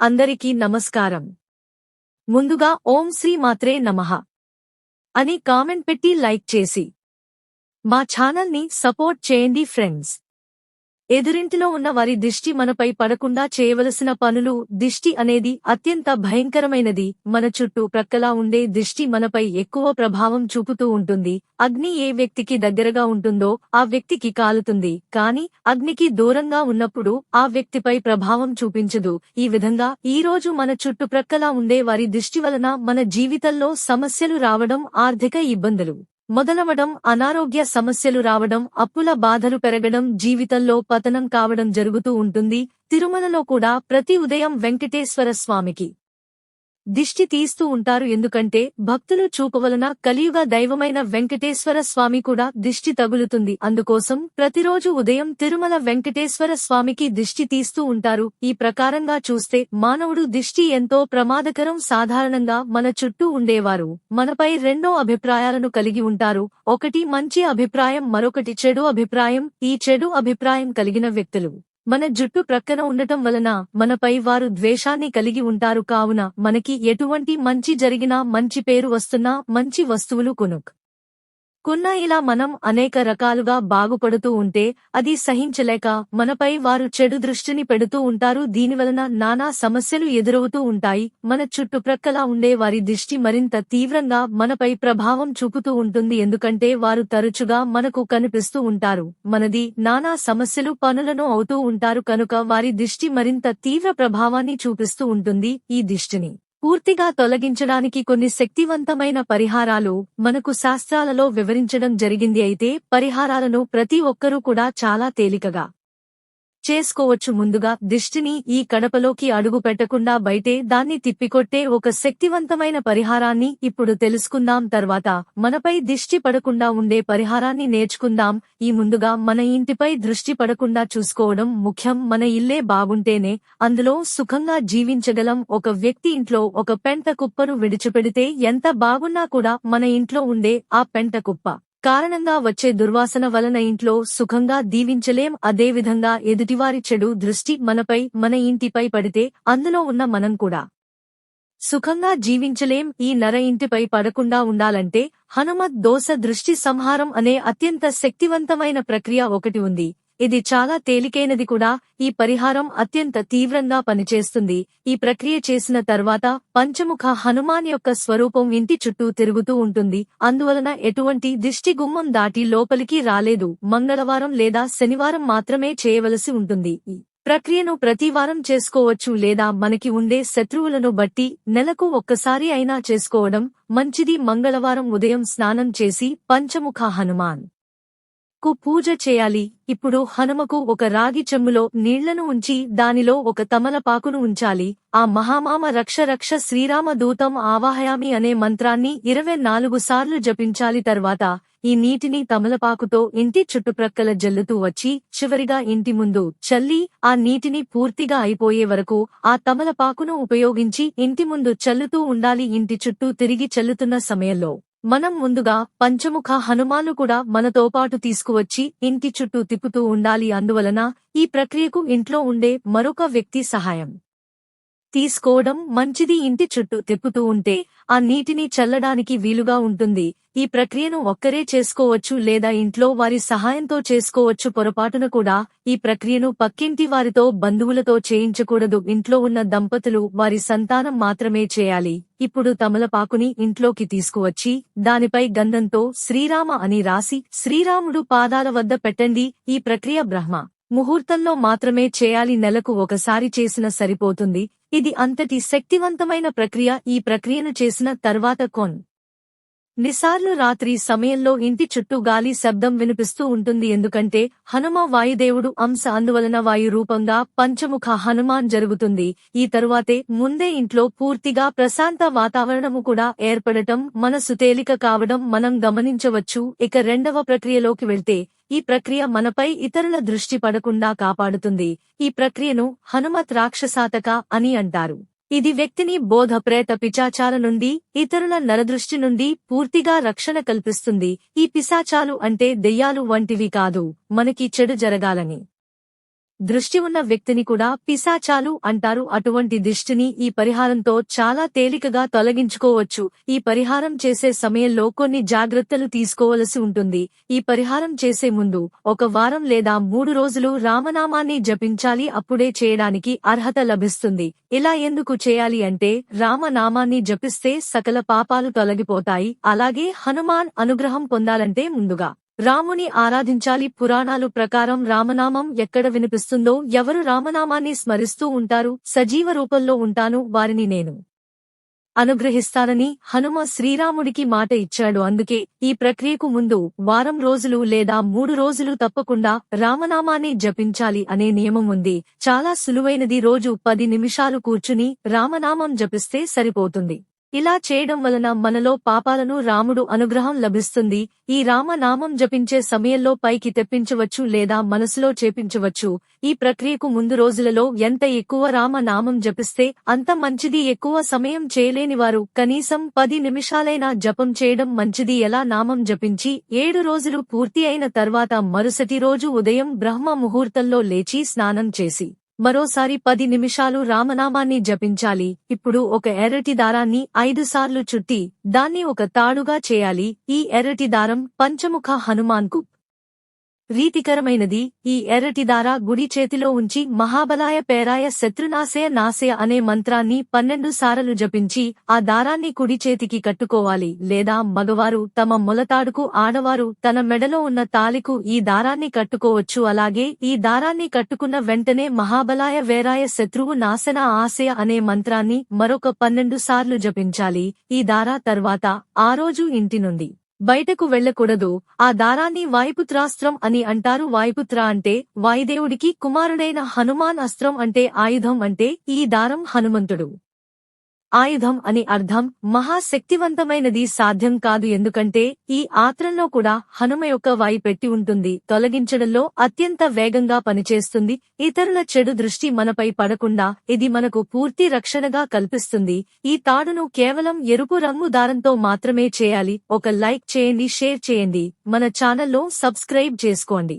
అందరికీ నమస్కారం. ముందుగా ఓం శ్రీ మాత్రే నమః అని కామెంట్ పెట్టి లైక్ చేసి మా ఛానల్ని సపోర్ట్ చేయండి ఫ్రెండ్స్. ఎదురింటిలో ఉన్న వారి దిష్టి మనపై పడకుండా చేయవలసిన పనులు దిష్టి అనేది అత్యంత భయంకరమైనది. మన చుట్టూ ప్రక్కలా ఉండే దిష్టి మనపై ఎక్కువ ప్రభావం చూపుతూ ఉంటుంది. అగ్ని ఏ వ్యక్తికి దగ్గరగా ఉంటుందో ఆ వ్యక్తికి కాలుతుంది. కాని అగ్నికి దూరంగా ఉన్నప్పుడు ఆ వ్యక్తిపై ప్రభావం చూపించదు. ఈ విధంగా ఈ రోజు మన చుట్టుప్రక్కలా ఉండే వారి దిష్టి వలన మన జీవితంలో సమస్యలు రావడం ఆర్థిక ఇబ్బందులు. మొదలవడం అనారోగ్య సమస్యలు రావడం అప్పుల బాధలు పెరగడం జీవితంలో పతనం కావడం జరుగుతూ ఉంటుంది. తిరుమలలో కూడా ప్రతి ఉదయం వెంకటేశ్వర స్వామికి. దిష్టి తీస్తూ ఉంటారు. ఎందుకంటే భక్తులు చూపవలన కలియుగ దైవమైన వెంకటేశ్వర స్వామి కూడా దిష్టి తగులుతుంది. అందుకోసం ప్రతిరోజు ఉదయం తిరుమల వెంకటేశ్వర స్వామికి దిష్టి తీస్తూ ఉంటారు. ఈ ప్రకారంగా చూస్తే మానవుడు దిష్టి ఎంతో ప్రమాదకరం సాధారణంగా మన చుట్టూ ఉండేవారు. మనపై రెండో అభిప్రాయాలను కలిగి ఉంటారు. ఒకటి మంచి అభిప్రాయం మరొకటి చెడు అభిప్రాయం. ఈ చెడు అభిప్రాయం కలిగిన వ్యక్తులు. మన జుట్టు ప్రక్కన ఉండటం వలన మనపై వారు ద్వేషాన్ని కలిగి ఉంటారు. కావున మనకి ఎటువంటి మంచి జరిగినా మంచి పేరు వస్తున్నా మంచి వస్తువులు కొనుక్. కున్న ఇలా మనం అనేక రకాలుగా బాగుపడుతూ ఉంటే అది సహించలేక మనపై వారు చెడు దృష్టిని పెడుతూ ఉంటారు. దీనివలన నానా సమస్యలు ఎదురవుతూ ఉంటాయి. మన చుట్టుప్రక్కల ఉండే వారి దృష్టి మరింత తీవ్రంగా మనపై ప్రభావం చూపుతూ ఉంటుంది. ఎందుకంటే వారు తరచుగా మనకు కనిపిస్తూ ఉంటారు. మనది నానా సమస్యలు పనులను అవుతూ ఉంటారు. కనుక వారి దృష్టి మరింత తీవ్ర ప్రభావాన్ని చూపిస్తూ ఉంటుంది ఈ దిష్టిని. పూర్తిగా తొలగించడానికి కొన్ని శక్తివంతమైన పరిహారాలు మనకు శాస్త్రాలలో వివరించడం జరిగింది అయితే పరిహారాలను ప్రతి ఒక్కరూ కూడా చాలా తేలికగా చేసుకోవచ్చు. ముందుగా దిష్టిని ఈ కడపలోకి అడుగు పెట్టకుండా బయటే దాన్ని తిప్పికొట్టే ఒక శక్తివంతమైన పరిహారాన్ని ఇప్పుడు తెలుసుకుందాం. తర్వాత మనపై దిష్టి పడకుండా ఉండే పరిహారాన్ని నేర్చుకుందాం. ఈ ముందుగా మన ఇంటిపై దృష్టి పడకుండా చూసుకోవడం ముఖ్యం. మన ఇల్లే బాగుంటేనే అందులో సుఖంగా జీవించగలం. ఒక వ్యక్తి ఇంట్లో ఒక పెంట కుప్పను విడిచిపెడితే ఎంత బాగున్నా కూడా మన ఇంట్లో ఉండే ఆ పెంట కుప్ప కారణంగా వచ్చే దుర్వాసన వలన ఇంట్లో సుఖంగా దీవించలేం. అదేవిధంగా ఎదుటివారి చెడు దృష్టి మనపై మన ఇంటిపై పడితే అందులో ఉన్న మనం కూడా సుఖంగా జీవించలేం. ఈ నర ఇంటిపై పడకుండా ఉండాలంటే హనుమత్ దోస దృష్టి సంహారం అనే అత్యంత శక్తివంతమైన ప్రక్రియ ఒకటి ఉంది. ఇది చాలా తేలికైనది కూడా. ఈ పరిహారం అత్యంత తీవ్రంగా పనిచేస్తుంది. ఈ ప్రక్రియ చేసిన తర్వాత పంచముఖ హనుమాన్ యొక్క స్వరూపం ఇంటి చుట్టూ తిరుగుతూ ఉంటుంది. అందువలన ఎటువంటి దిష్టి గుమ్మం దాటి లోపలికి రాలేదు. మంగళవారం లేదా శనివారం మాత్రమే చేయవలసి ఉంటుంది. ప్రక్రియను ప్రతివారం చేసుకోవచ్చు లేదా మనకి ఉండే శత్రువులను బట్టి నెలకు ఒక్కసారి అయినా చేసుకోవడం మంచిది. మంగళవారం ఉదయం స్నానం చేసి పంచముఖ హనుమాన్ కు పూజ చేయాలి. ఇప్పుడు హనుమకు ఒక రాగి చెమ్ములో నీళ్ళను ఉంచి దానిలో ఒక తమలపాకును ఉంచాలి. ఆ మహామామ రక్ష రక్ష శ్రీరామ దూతం ఆవాహయామి అనే మంత్రాన్ని ఇరవై నాలుగు సార్లు జపించాలి. తర్వాత ఈ నీటిని తమలపాకుతో ఇంటి చుట్టుప్రక్కల జల్లుతూ వచ్చి చివరిగా ఇంటి ముందు చల్లి ఆ నీటిని పూర్తిగా అయిపోయే వరకు ఆ తమలపాకును ఉపయోగించి ఇంటి ముందు చల్లుతూ ఉండాలి. ఇంటి చుట్టూ తిరిగి చల్లుతున్న సమయంలో మనం ముందుగా పంచముఖ హనుమాను కూడా మనతో పాటు తీసుకువచ్చి ఇంటి చుట్టూ తిప్పుతూ ఉండాలి. అందువలన ఈ ప్రక్రియకు ఇంట్లో ఉండే మరొక వ్యక్తి సహాయం. తీసుకోవడం మంచిది ఇంటి చుట్టూ తిప్పుతూ ఉంటే ఆ నీటిని చల్లడానికి వీలుగా ఉంటుంది. ఈ ప్రక్రియను ఒక్కరే చేసుకోవచ్చు లేదా ఇంట్లో వారి సహాయంతో చేసుకోవచ్చు పొరపాటున కూడా ఈ ప్రక్రియను పక్కింటి వారితో బంధువులతో చేయించకూడదు. ఇంట్లో ఉన్న దంపతులు వారి సంతానం మాత్రమే చేయాలి. ఇప్పుడు తమలపాకుని ఇంట్లోకి తీసుకువచ్చి దానిపై గంధంతో శ్రీరామ అని రాసి శ్రీరాముడు పాదాల వద్ద పెట్టండి. ఈ ప్రక్రియ బ్రహ్మ. ముహూర్తంలో మాత్రమే చేయాలి నెలకు ఒకసారి చేసిన సరిపోతుంది. ఇది అంతటి శక్తివంతమైన ప్రక్రియ. ఈ ప్రక్రియను చేసిన తర్వాత కొన్ నిసార్లు రాత్రి సమయంలో ఇంటి చుట్టూ గాలి శబ్దం వినిపిస్తూ ఉంటుంది ఎందుకంటే హనుమ వాయుదేవుడు అంశ అందువలన వాయు రూపంగా పంచముఖ హనుమాన్ జరుగుతుంది. ఈ తరువాతే ముందే ఇంట్లో పూర్తిగా ప్రశాంత వాతావరణము కూడా ఏర్పడటం మనసు తేలిక కావడం మనం గమనించవచ్చు. ఇక రెండవ ప్రక్రియలోకి వెళ్తే ఈ ప్రక్రియ మనపై ఇతరుల దృష్టి పడకుండా కాపాడుతుంది. ఈ ప్రక్రియను హనుమత్ రాక్షసాతక అని అంటారు. ఇది వ్యక్తిని బోధ ప్రేత పిచాచాల నుండి ఇతరుల నరదృష్టి నుండి పూర్తిగా రక్షణ కల్పిస్తుంది. ఈ పిశాచాలు అంటే దెయ్యాలు వంటివి కాదు. మనకి చెడు జరగాలని. దృష్టి ఉన్న వ్యక్తిని కూడా పిశాచాలు అంటారు. అటువంటి దిష్టిని ఈ పరిహారంతో చాలా తేలికగా తొలగించుకోవచ్చు. ఈ పరిహారం చేసే సమయంలో కొన్ని జాగ్రత్తలు తీసుకోవలసి ఉంటుంది. ఈ పరిహారం చేసే ముందు ఒక వారం లేదా మూడు రోజులు రామనామాన్ని జపించాలి. అప్పుడే చేయడానికి అర్హత లభిస్తుంది. ఇలా ఎందుకు చేయాలి అంటే రామనామాన్ని జపిస్తే సకల పాపాలు తొలగిపోతాయి. అలాగే హనుమాన్ అనుగ్రహం పొందాలంటే ముందుగా రాముని ఆరాధించాలి. పురాణాలు ప్రకారం రామనామం ఎక్కడ వినిపిస్తుందో ఎవరు రామనామాన్ని స్మరిస్తూ ఉంటారు సజీవ రూపంలో ఉంటాను వారిని నేను అనుగ్రహిస్తానని హనుమ శ్రీరాముడికి మాట ఇచ్చాడు. అందుకే ఈ ప్రక్రియకు ముందు వారం రోజులు లేదా మూడు రోజులు తప్పకుండా రామనామాన్ని జపించాలి అనే నియమం ఉంది. చాలా సులువైనది. రోజు పది నిమిషాలు కూర్చుని రామనామం జపిస్తే సరిపోతుంది. ఇలా చేయడం వలన మనలో పాపాలను రాముడు అనుగ్రహం లభిస్తుంది. ఈ రామనామం జపించే సమయంలో పైకి తెప్పించవచ్చు లేదా మనసులో చేపించవచ్చు. ఈ ప్రక్రియకు ముందు రోజులలో ఎంత ఎక్కువ రామనామం జపిస్తే అంత మంచిది. ఎక్కువ సమయం చేయలేనివారు కనీసం పది నిమిషాలైనా జపం చేయడం మంచిది. ఎలా నామం జపించి ఏడు రోజులు పూర్తి అయిన తర్వాత మరుసటి రోజు ఉదయం బ్రహ్మ ముహూర్తంలో లేచి స్నానం చేసి మరోసారి పది నిమిషాలు రామనామాన్ని జపించాలి. ఇప్పుడు ఒక ఎర్రటి దారాన్ని ఐదు సార్లు చుట్టి దాన్ని ఒక తాడుగా చేయాలి. ఈ ఎర్రటి దారం పంచముఖ హనుమాన్కు రీతికరమైనది ఈ ఎర్రటి దార గుడి చేతిలో ఉంచి మహాబలాయ పేరాయ శత్రునాశయ నాశయ అనే మంత్రాన్ని పన్నెండు సారలు జపించి ఆ దారాన్ని కుడి చేతికి కట్టుకోవాలి. లేదా మగవారు తమ మొలతాడుకు ఆడవారు తన మెడలో ఉన్న తాలికు ఈ దారాన్ని కట్టుకోవచ్చు. అలాగే ఈ దారాన్ని కట్టుకున్న వెంటనే మహాబలాయ వేరాయ శత్రువు నాశన ఆశయ అనే మంత్రాన్ని మరొక పన్నెండు సార్లు జపించాలి. ఈ దారా తర్వాత ఆ రోజు ఇంటి నుండి బయటకు వెళ్ళకూడదు ఆ దారాన్ని వాయుపుత్రాస్త్రం అని అంటారు. వాయుపుత్ర అంటే వాయుదేవుడికి కుమారుడైన హనుమాన్ అస్త్రం అంటే ఆయుధం అంటే ఈ దారం హనుమంతుడు. ఆయుధం అని అర్థం మహాశక్తివంతమైనది సాధ్యం కాదు ఎందుకంటే ఈ ఆత్రంలో కూడా హనుమ యొక్క వాయి పెట్టి ఉంటుంది. తొలగించడంలో అత్యంత వేగంగా పనిచేస్తుంది. ఇతరుల చెడు దృష్టి మనపై పడకుండా ఇది మనకు పూర్తి రక్షణగా కల్పిస్తుంది. ఈ తాడును కేవలం ఎరుపు రంగు దారంతో మాత్రమే చేయాలి. ఒక లైక్ చేయండి షేర్ చేయండి. మన ఛానల్లో సబ్స్క్రైబ్ చేసుకోండి.